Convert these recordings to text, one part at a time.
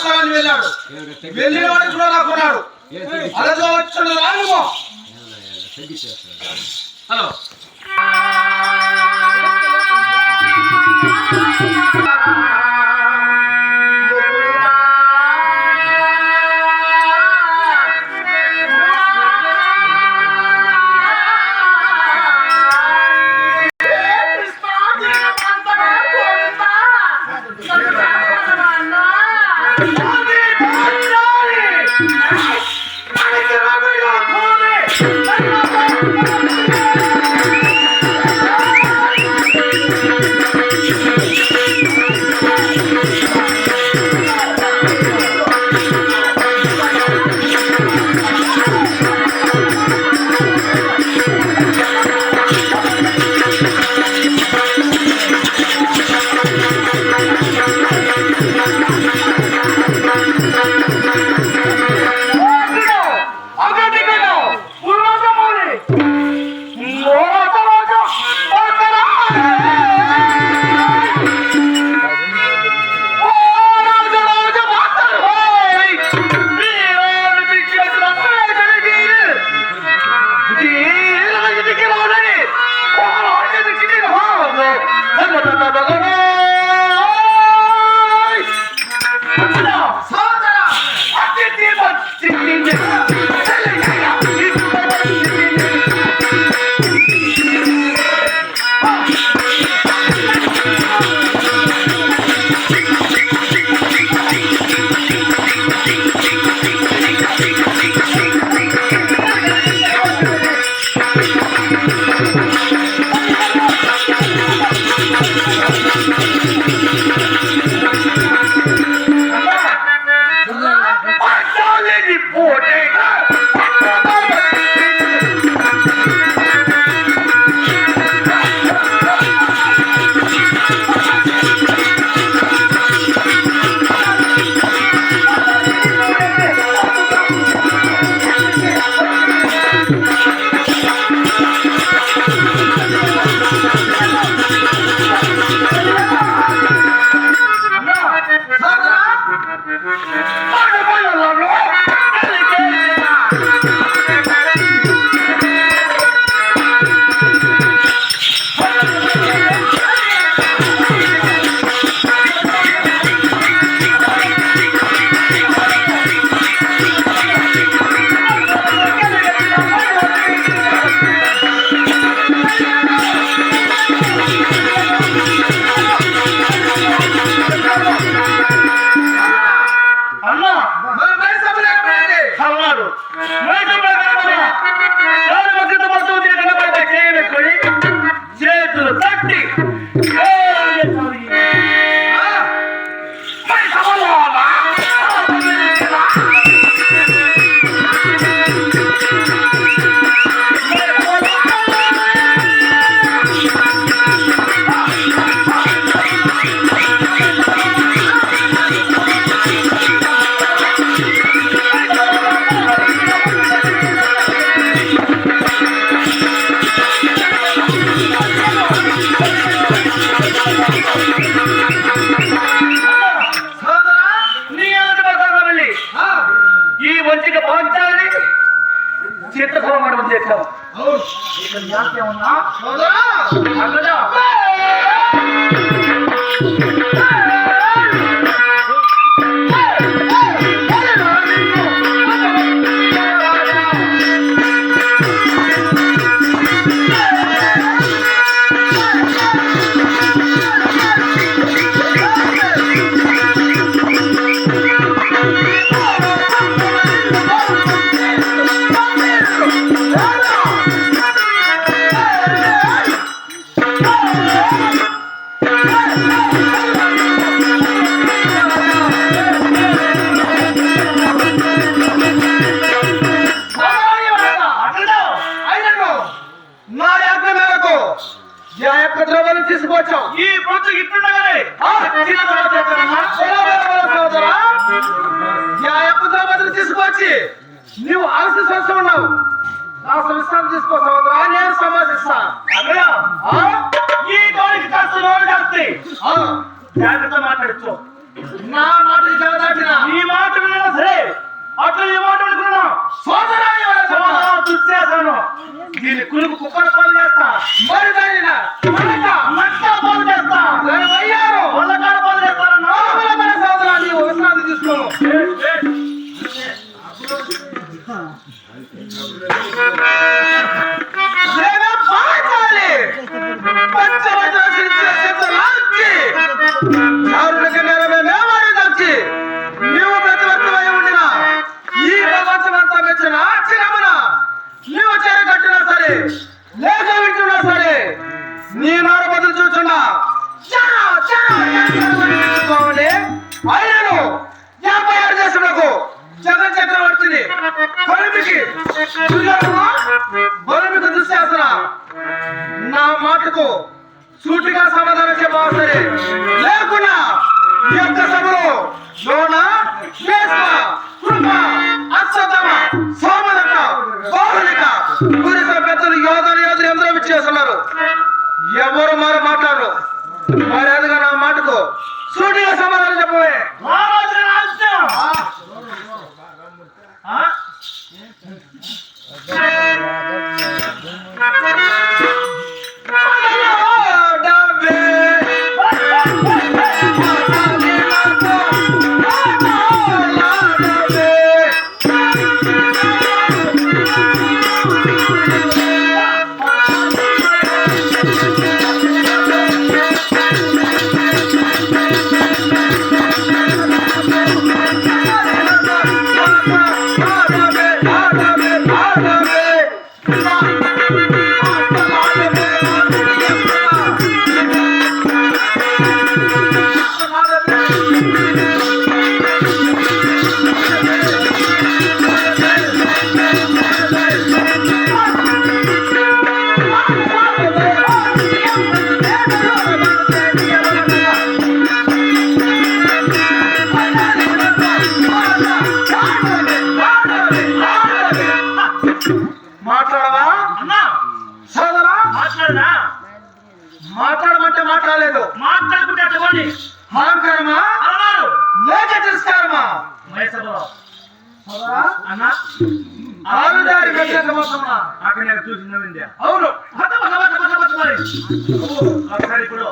ద్రవ్యాన్ని వెళ్ళాడు. వెళ్ళినవాడు కూడా నాకు ఉన్నాడు. అలాగే వచ్చిన రాను హలో. Hey! చిత్తకోమడం చేస్తాం అవును. సోదరా, వచ్చి నీవు అలసి స్వస్థ ఉన్నావు. నా విశ్రాంతి తీసుకో సహోదరా. నేను అన్నయ్య? ఈ జాస్తి. జాగ్రత్త మాట్లాడచ్చు నా మాట నీ మాట వినడా సరే అట్లా నీ మాట అనుకున్నా సోదరా ఎవరో చెప్పు. దుశ్శాసనం దీని కులుపు చేస్తా. మరి బలమికి దుశ్శాసన నా మాటకు సూటిగా సమాధానం చెప్పాలి సరే. లేకున్నా ఈ యొక్క సభలో లోన? సోమదత్త, బాహులిక, పురుషుల పెద్దలు యోధులు యోధులు ఎందరో విచ్చేస్తున్నారు. ఎవరు మరి మాట్లాడరు? మరి అదిగా నా మాటకు సూటిగా సమాధానం చెప్పవే. ఆ? ఆరుదారి వ్యతిరేక మతమా? అక్కడ నేను చూసి నవ్వింది అవును పద పద పద పద పద మరి ఒకసారి ఇప్పుడు.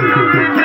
Thank you.